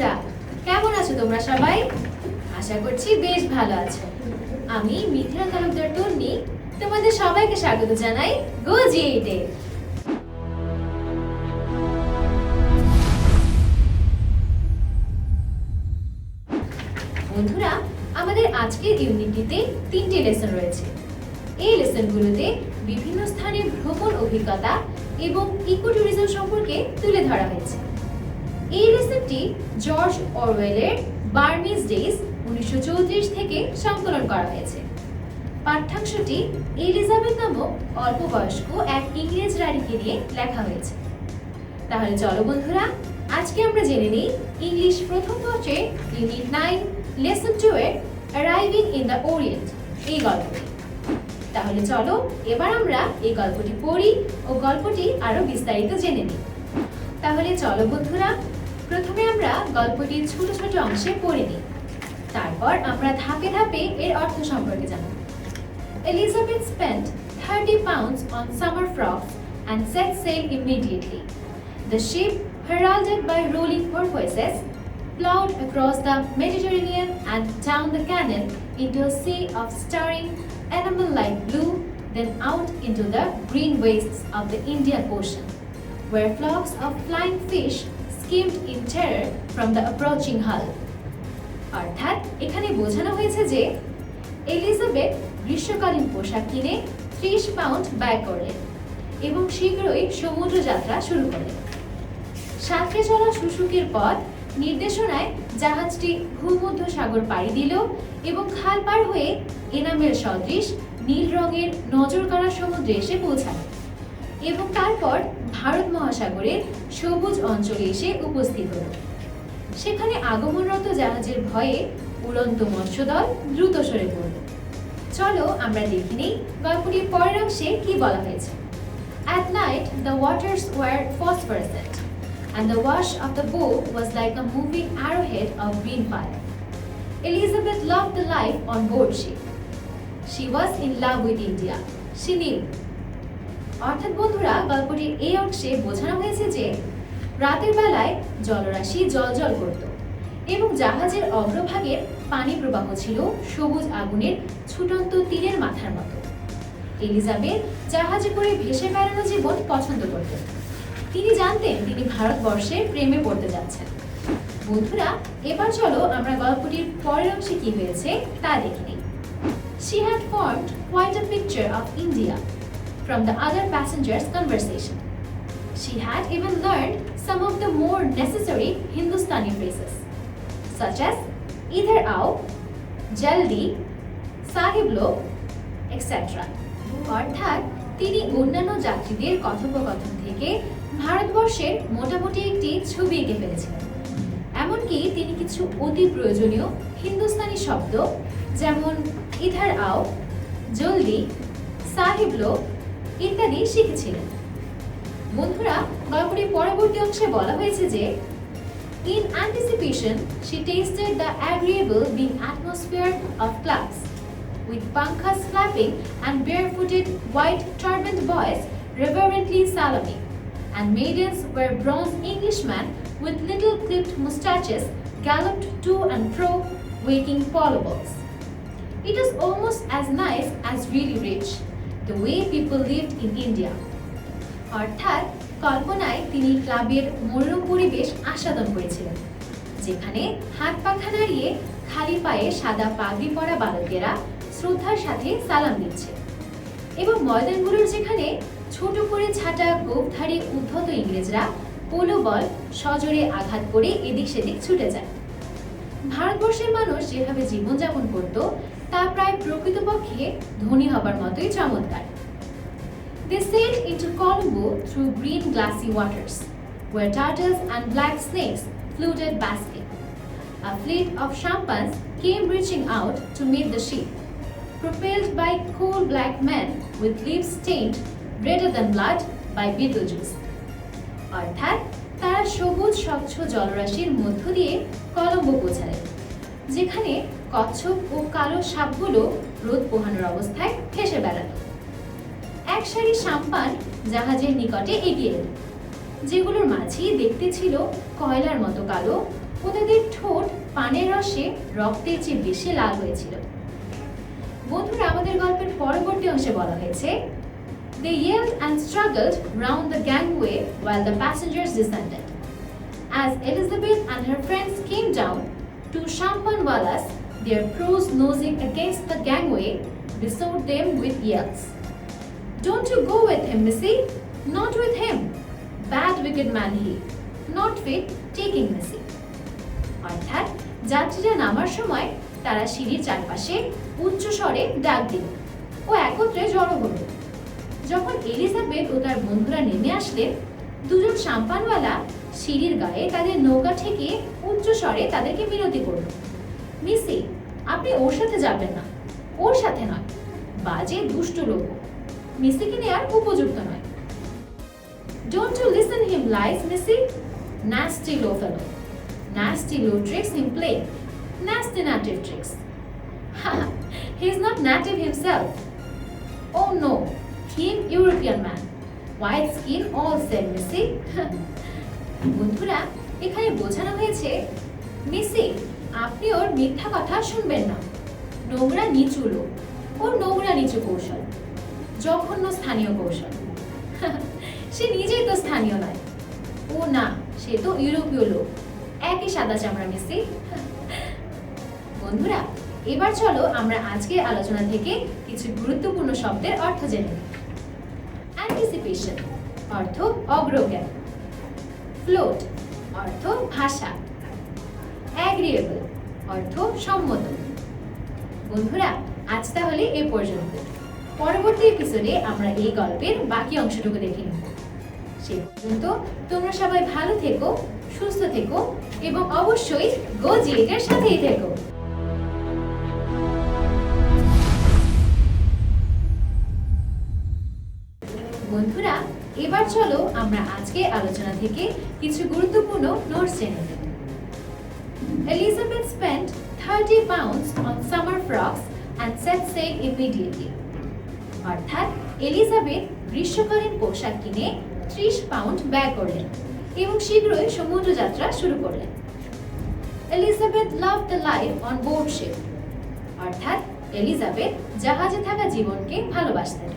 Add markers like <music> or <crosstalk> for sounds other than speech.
বন্ধুরা, কেমন আছো তোমরা সবাই? আশা করছি বেশ ভালো আছো। আমি মিথিলা তালুকদার তন্নি, তোমাদের সবাইকে স্বাগত জানাই গো জি এইটে। বন্ধুরা, আমাদের আজকের ইউনিটিতে তিনটি লেসন রয়েছে। এই লেসনগুলোতে বিভিন্ন স্থানের ভ্রমণ অভিজ্ঞতা এবং ইকো ট্যুরিজম সম্পর্কে তুলে ধরা হয়েছে। এই লেসনটি জর্জ অরওয়েলের বার্মিজ ডেজ উনিশশো চৌত্রিশ থেকে সংকলন করা হয়েছে। পাঠ্যাংশটি এলিজাবেথ নামক অল্প বয়স্ক এক ইংরেজ রানীকে নিয়ে লেখা হয়েছে। তাহলে চলো বন্ধুরা, আজকে আমরা জেনে নিই ইংলিশ প্রথম পত্রের ইউনিট নাইন লেসন টু এর অ্যারাইভিং ইন দ্য ওরিয়েন্ট এই গল্পটি। তাহলে চলো এবার আমরা এই গল্পটি পড়ি ও গল্পটি আরও বিস্তারিত জেনে নিই। তাহলে চলো বন্ধুরা প্রথমে আমরা গল্পটি ছোট ছোট অংশে পড়ে নিই তারপর আমরা ধাপে ধাপে এর অর্থ সম্পর্কে জানব Elizabeth spent 30 pounds on summer frocks and set sail immediately. The ship, heralded by rolling porpoises, plowed across the Mediterranean and down the canal into a sea of starring, enamel-like blue, then out into the green wastes of the Indian Ocean, where flocks of flying fish skimmed in terror from the approaching hull. অর্থাৎ, এখানে বোঝানো হয়েছে যে, Elizabeth গ্রীষ্মকালীন পোশাক কিনে ত্রিশ pound ব্যয় করলেন এবং শীঘ্রই সমুদ্র যাত্রা শুরু করলেন সাঁতরে চলা শুশুকের পথ নির্দেশনায় জাহাজটি ভূমধ্য সাগর পাড়ি দিল এবং খাল পার হয়ে এনামেল সদৃশ নীল রঙের নজর কাড়া সমুদ্রে এসে পৌঁছায় এবং তারপর ভারত মহাসাগরের সবুজ অঞ্চলে এসে উপস্থিত হল সেখানে আগমনরত জাহাজের ভয়ে উড়ন্ত মৎস্যদল দ্রুত সরে পড়ল চলো আমরা দেখে নিই গল্পটির পরের অংশে কি বলা হয়েছে At night, the waters were phosphorescent, and the wash of the bow was like a moving arrowhead of green fire. Elizabeth loved the life on board ship. She was in love with India. She knew. অর্থাৎ বন্ধুরা গল্পটির এই অংশে বোঝানো হয়েছে যে রাতের বেলায় জলরাশি জলজল করত এবং জাহাজের অগ্রভাগের পানি প্রবাহ ছিল সবুজ আগুনের ছুটন্ত তীরের মাথার মতো। এলিজাবেথ জাহাজে করে ভেসে বেড়ানো জীবন পছন্দ করতেন। তিনি জানতেন তিনি ভারতবর্ষের প্রেমে পড়তে যাচ্ছেন। বন্ধুরা, এবার চলো আমরা গল্পটির পরের অংশে কি হয়েছে তা দেখে নিই। She had formed quite a picture of India. From the other passengers' conversation. She had even learned some of the more necessary Hindustani phrases, such as either ao, jaldi, sahib log, etc. অর্থাৎ তিনি অন্যান্য যাত্রীদের কথোপকথন থেকে ভারতবর্ষের মোটামুটি একটি ছবি এঁকে ফেলেছিলেন এমনকি তিনি কিছু অতি প্রয়োজনীয় হিন্দুস্তানি শব্দ যেমন ইধার আও জলদি সাহিব লোক ইত্যাদি শিখেছিলেন বন্ধুরা গল্পটির পরবর্তী অংশে বলা হয়েছে যে In anticipation, she tasted the agreeable being atmosphere of clubs, with pankhas flapping and barefooted white turbaned boys reverently salaaming, and maidens were bronze Englishmen with little clipped moustaches galloped to and fro, waking polo balls. It was almost as nice as really rich, the way people lived in India. অর্থাৎ কল্পনায় তিনি ক্লাবের মনোরম পরিবেশ আস্বাদন করেছিলেন, যেখানে হাত পাখা নাড়িয়ে খালি পায়ে সাদা পাগড়ি পরা বালকেরা শ্রদ্ধার সাথে সালাম দিচ্ছে এবং ময়দানগুলোর যেখানে ছোট করে ছাটা গোপধারী উদ্ধত ইংরেজরা পোলো বল সজোরে আঘাত করে এদিক সেদিক ছুটে যায় ভারতবর্ষের মানুষ যেভাবে জীবনযাপন করত তা প্রায় প্রকৃতপক্ষে ধনী হবার মতোই চমৎকার They sailed into Colombo through green glassy waters, where turtles and black snakes floated basking. A fleet of sampans came reaching out to meet the ship, propelled by coal black men with lips stained redder than blood by Beetlejuice. অর্থাৎ তারা সবুজ স্বচ্ছ জলরাশির মধ্য দিয়ে কলম্বো পৌঁছালেন যেখানে কচ্ছপ ও কালো সাপগুলো রোদ পোহানোর অবস্থায় ভেসে বেড়ালো এক সারি সাম্পান জাহাজের নিকটে এগিয়ে এলো যেগুলোর মাঝি দেখতে ছিল কয়লার মতো কালো ও তাদের ঠোঁট পানের রসে রক্তের চেয়ে বেশি লাল হয়েছিল বন্ধুরা আমাদের গল্পের পরবর্তী অংশে বলা হয়েছে They yelled and struggled round the gangway while the passengers descended. As Elizabeth and her friends came down, two champanwalas, their prows nosing against the gangway, besought them with yells. Don't you go with him, Missy? Not with him. Bad wicked man he. Not fit taking Missy. অর্থাৎ যাত্রীরা নামার সময় তারা সিঁড়ির চারপাশে উচ্চ স্বরে ডাক দিল ও একত্রে জড়ো হলো যখন এলিজাবেথ ও তার বন্ধুরা নেমে আসলেন দুজন সাম্পানওয়ালা সিঁড়ির গায়ে তাদের নৌকা ঠেকিয়ে উচ্চ স্বরে তাদেরকে মিনতি করল মিসি, আপনি ওর সাথে যাবেন না। ওর সাথে নয়, বাজে দুষ্ট লোক। মিসিকে নিয়ে আর উপযুক্ত নয়। Don't you listen him lies missy? Nasty low fellow nasty low tricks in play nasty native tricks he is not native himself oh no him European man white skin all same missy. <laughs> বন্ধুরা, এখানে বোঝানো হয়েছে, মিসি আপনি ওর মিথ্যা কথা শুনবেন না। নোংরা নিচু লোক। ওর নোংরা নিচু কৌশল। জঘন্য স্থানীয় কৌশল। <laughs> সে নিজেই তো স্থানীয় নয়। ও না, সে তো ইউরোপীয় লোক। একই সাদা চামড়া মিসি <laughs> বন্ধুরা, এবার চলো আমরা আজকের আলোচনা থেকে কিছু গুরুত্বপূর্ণ শব্দের অর্থ জেনে নিই। অ্যান্টিসিপেশন অর্থ অগ্রজ্ঞান। ফ্লোট অর্থ ভাষা। অ্যাগ্রিয়েবল, অর্থ সম্মত। বন্ধুরা, আজ তাহলে এ পর্যন্ত। পরবর্তী এপিসোডে আমরা এই গল্পের বাকি অংশটুকু দেখে নেব। সে পর্যন্ত তোমরা সবাই ভালো থেকো, সুস্থ থেকো এবং অবশ্যই গো জিএটের সাথেই থেকো। বন্ধুরা, এবার চলো আমরা আজকে আলোচনা থেকে কিছু গুরুত্বপূর্ণ নোটস জেনে নিই। Elizabeth spent 30 pounds on summer frocks and set sail immediately. অর্থাৎ এলিজাবেথ গ্রীষ্মকালীন পোশাক কিনে ত্রিশ পাউন্ড ব্যয় করলেন এবং শীঘ্রই সমুদ্র যাত্রা শুরু করলেন। Elizabeth love the life on board ship অর্থাৎ এলিজাবেথ জাহাজে থাকা জীবনকে ভালোবাসতেন।